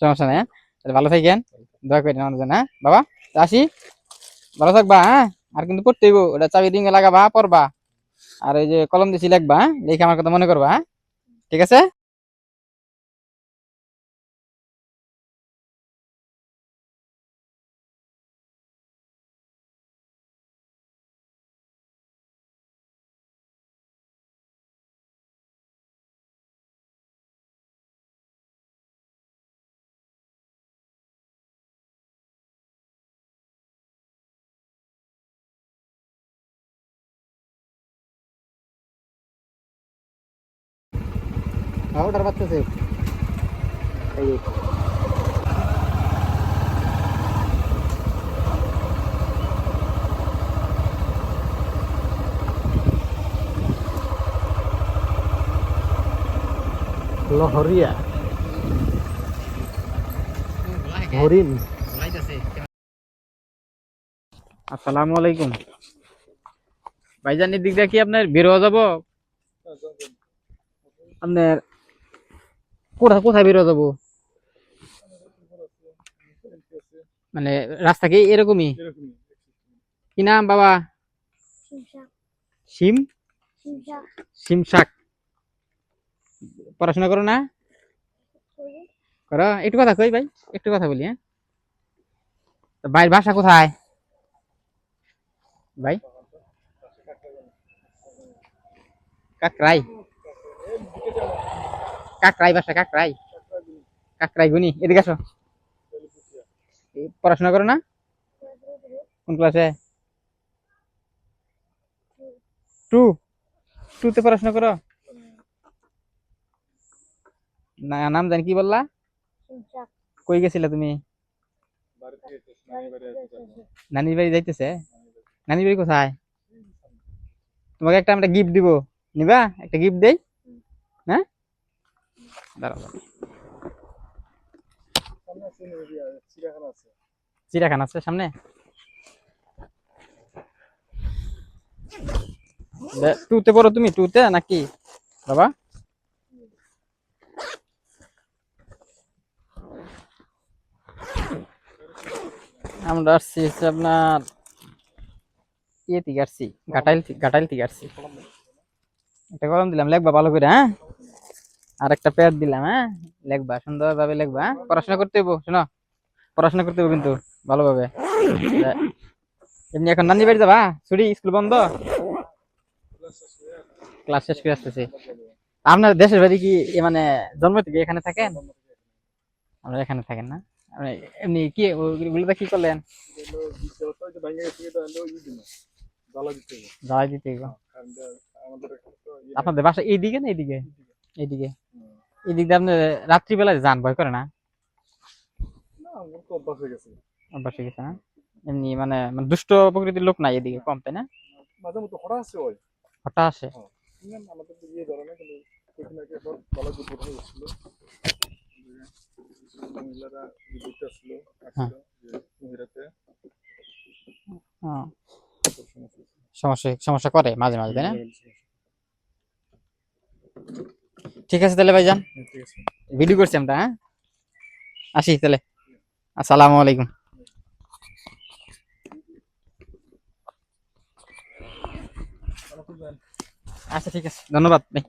সমস্যা নাই হ্যাঁ? ভালো থাকেন, দয়া করেন আমাদের জন্য হ্যাঁ? বাবা আসি? ভালো থাকবা হ্যাঁ? আর কিন্তু পড়তে হইব, ওটা চাবি রিঙ্গে লাগাবা, পড়বা। আর ওই যে কলম দিছি লিখবা হ্যাঁ? লিখে আমার কথা মনে করবা হ্যাঁ? ঠিক আছে? ওটার বাচ্চাছে লহরিয়া হরিণ। আসসালামু আলাইকুম। ভাইজান এদিক দিয়ে কি আপনার বেরোয়া যাব? আপনার কোথায় কোথায় বেরোয়া যাব? মানে রাস্তা কি এরকমই? কি নাম বাবা? শিমশা সিম শাক। পড়াশোনা করো না? করে। একটু কথা কই ভাই, একটু কথা বলি হ্যাঁ? ভাইয়ের বাসা কোথায়? ভাই? কাকরাই। কাকরাই বাসা কাকরাই কাকরাই গুনি এদিকে আসো। পড়াশোনা করো না? কোন ক্লাসে টু টুতে পড়াশোনা করো? না, নাম জানি, কি বললা? কই গেছিলা তুমি? নানির বাড়ি যাইতেছে? নানির বাড়ি কোথায়? তোমাকে একটা আমরা গিফট দিব। নিবা? একটা গিফট দেই? দাঁড়াও আছে সামনে? বে, টুতে পড়ো তুমি টুতে নাকি? বাবা? আমরা আসছি আপনার ইয়ে থেকে আসছি ঘাটাইল ঘাটাইল থেকে আসছি। একটা কলম দিলাম লেখবা ভালো করে হ্যাঁ? আর একটা প্যাড দিলাম হ্যাঁ? লেখবা সুন্দরভাবে লেখবা হ্যাঁ? পড়াশোনা করতে হইব শোনো? পড়াশোনা করতে হবে কিন্তু ভালোভাবে। এমনি এখন নানি বাড়ি যাবা? ছুটি? স্কুল বন্ধ? ক্লাস শেষ করে আসতেছি। আপনার দেশের বাড়ি কি মানে জন্ম থেকে এখানে থাকেন? আমরা এখানে থাকেন না? এমনি কি ওগুলোতে কি করলেন? জ্বালাই দিতে আপনাদের বাসা এইদিকে না এইদিকে? এইদিকে এইদিক দিয়ে আপনি রাত্রিবেলা যান ভয় করে না? অভ্যাস হয়ে গেছে। না? এমনি মানে মানে দুষ্ট প্রকৃতির লোক নাই এদিকে কম তাই না? মাঝে মতো হঠাৎ আসছে ওই। হঠাৎ আসে? আমাদের তো ইয়ে ধরে না কিন্তু সেখানে একে সব দুপুর হয়ে গেছিল মহিলারা মহিলাতে হ্যাঁ, সমস্যা সমস্যা করে মাঝে মাঝে তাই না? ঠিক আছে তাহলে ভাইজান? ভিডিও করছি আমরা হ্যাঁ? আসি তাহলে। আসসালামু আলাইকুম। আচ্ছা ঠিক আছে। ধন্যবাদ ভাই।